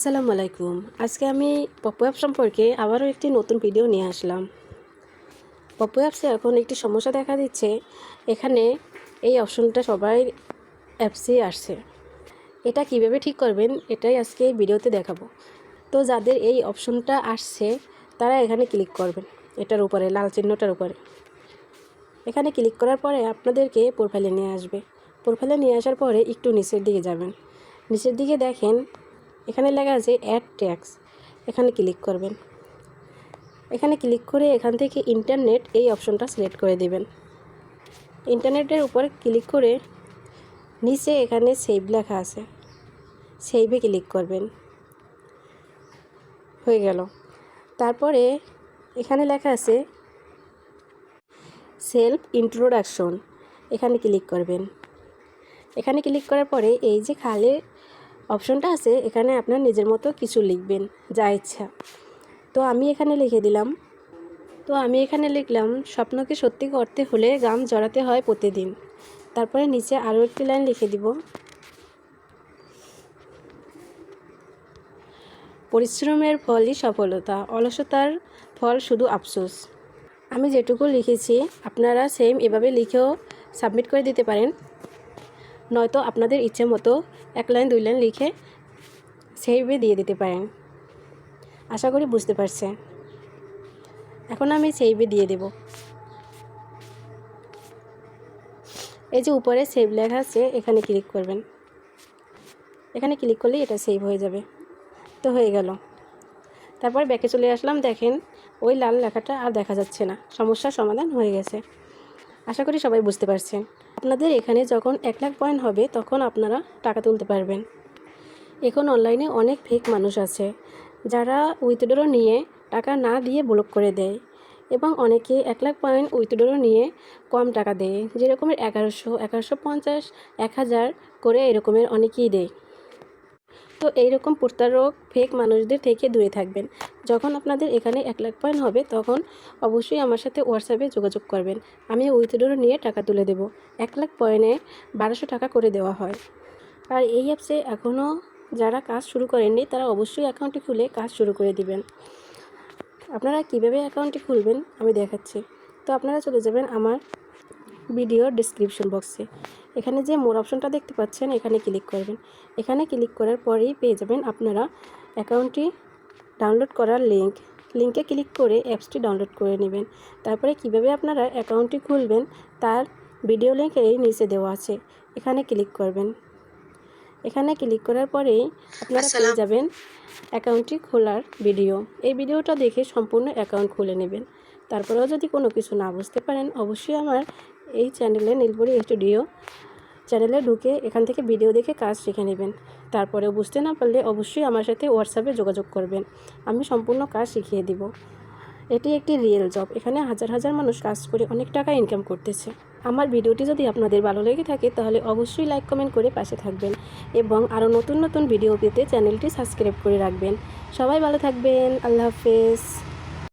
আসসালামু আলাইকুম। আজকে আমি পপু অ্যাপ সম্পর্কে আবারও একটি নতুন ভিডিও নিয়ে আসলাম। পপু অ্যাপসে এখন একটি সমস্যা দেখা দিচ্ছে। এখানে এই অপশনটা সবাই অ্যাপসে আসছে। এটা কীভাবে ঠিক করবেন এটাই আজকে এই ভিডিওতে দেখাবো। তো যাদের এই অপশনটা আসছে, তারা এখানে ক্লিক করবেন। এটার উপরে, লাল চিহ্নটার উপরে। এখানে ক্লিক করার পরে আপনাদেরকে প্রোফাইলে নিয়ে আসবে। প্রোফাইলে নিয়ে আসার পরে একটু নিচের দিকে যাবেন। নিচের দিকে দেখেন এখানে লেখা আছে অ্যাড ট্যাক্স এখানে ক্লিক করবেন। এখানে ক্লিক করে এখান থেকে ইন্টারনেট এই অপশনটা সিলেক্ট করে দেবেন। ইন্টারনেটের উপর ক্লিক করে নিচে এখানে সেভ লেখা আছে। সেভে ক্লিক করবেন। হয়ে গেল। তারপরে এখানে লেখা আছে সেলফ ইন্ট্রোডাকশন এখানে ক্লিক করবেন। এখানে ক্লিক করার পরে এই যে খালি অপশনটা আছে, এখানে আপনার নিজের মতো কিছু লিখবেন, যা ইচ্ছা। তো আমি এখানে লিখে দিলাম। তো আমি এখানে লিখলাম, স্বপ্নকে সত্যি করতে হলে গাম জড়াতে হয় প্রতিদিন। তারপরে নিচে আরও একটি লাইন লিখে দিব। পরিশ্রমের ফলই সফলতা, অলসতার ফল শুধু আফসোস। আমি যেটুকু লিখেছি, আপনারা সেম এভাবে লিখেও সাবমিট করে দিতে পারেন। নয়তো আপনাদের ইচ্ছে মতো এক লাইন, দুই লাইন লিখে সেইভে দিয়ে দিতে পারেন। আশা করি বুঝতে পারছেন এখন আমি সেইভে দিয়ে দেব। এই যে উপরে সেভ লেখা আছে, এখানে ক্লিক করবেন। এখানে ক্লিক করলেই এটা সেভ হয়ে যাবে। তো হয়ে গেল। তারপর ব্যাকে চলে আসলাম, দেখেন ওই লাল লেখাটা আর দেখা যাচ্ছে না। সমস্যার সমাধান হয়ে গেছে। আশা করি সবাই বুঝতে পারছেন। আপনাদের এখানে যখন এক লাখ পয়েন্ট হবে, তখন আপনারা টাকা তুলতে পারবেন। এখন অনলাইনে অনেক ফেক মানুষ আছে, যারা উইথড্র নিয়ে টাকা না দিয়ে ব্লক করে দেয় এবং অনেকে এক লাখ পয়েন্ট উইথড্র নিয়ে কম টাকা দেয়। যেরকমের এগারোশো এগারোশো পঞ্চাশ, এক হাজার করে এরকমের অনেকেই দেয়। তো এইরকম প্রতারক ফেক মানুষদের থেকে দূরে থাকবেন। যখন আপনাদের এখানে এক লাখ পয়েন্ট হবে, তখন অবশ্যই আমার সাথে হোয়াটসঅ্যাপে যোগাযোগ করবেন। আমি উইথড্র নিয়ে টাকা তুলে দেব। এক লাখ পয়েন্টে বারোশো টাকা করে দেওয়া হয়। আর এই অ্যাপসে এখনও যারা কাজ শুরু করেননি, তারা অবশ্যই অ্যাকাউন্টটি খুলে কাজ শুরু করে দিবেন। আপনারা কীভাবে অ্যাকাউন্টটি খুলবেন, আমি দেখাচ্ছি। তো আপনারা চলে যাবেন আমার ভিডিওর ডিসক্রিপশন বক্সে এখানে যে মোর অপশনটা দেখতে পাচ্ছেন এখানে ক্লিক করবেন। এখানে ক্লিক করার পরেই পেয়ে যাবেন আপনারা অ্যাকাউন্টটি ডাউনলোড করার লিঙ্ক। লিঙ্কে ক্লিক করে অ্যাপসটি ডাউনলোড করে নেবেন। তারপরে কীভাবে আপনারা অ্যাকাউন্টটি খুলবেন তার ভিডিও লিঙ্ক এই নিচে দেওয়া আছে। এখানে ক্লিক করবেন। এখানে ক্লিক করার পরেই আপনারা পেয়ে যাবেন অ্যাকাউন্টটি খোলার ভিডিও। এই ভিডিওটা দেখে সম্পূর্ণ অ্যাকাউন্ট খুলে নেবেন। তারপরেও যদি কোনো কিছু না বুঝতে পারেন, অবশ্যই আমার এই চ্যানেলে নীলপুরি স্টুডিও চ্যানেলে ঢুকে এখান থেকে ভিডিও দেখে কাজ শিখে নেবেন। তারপরে বুঝতে না পারলে অবশ্যই আমার সাথে হোয়াটসঅ্যাপে যোগাযোগ করবেন। আমি সম্পূর্ণ কাজ শিখিয়ে দিব। এটি একটি রিয়েল জব এখানে হাজার হাজার মানুষ কাজ করে অনেক টাকা ইনকাম করতেছে। আমার ভিডিওটি যদি আপনাদের ভালো লেগে থাকে, তাহলে অবশ্যই লাইক কমেন্ট করে পাশে থাকবেন এবং আরও নতুন নতুন ভিডিও পেতে চ্যানেলটি সাবস্ক্রাইব করে রাখবেন। সবাই ভালো থাকবেন। আল্লাহ হাফেজ।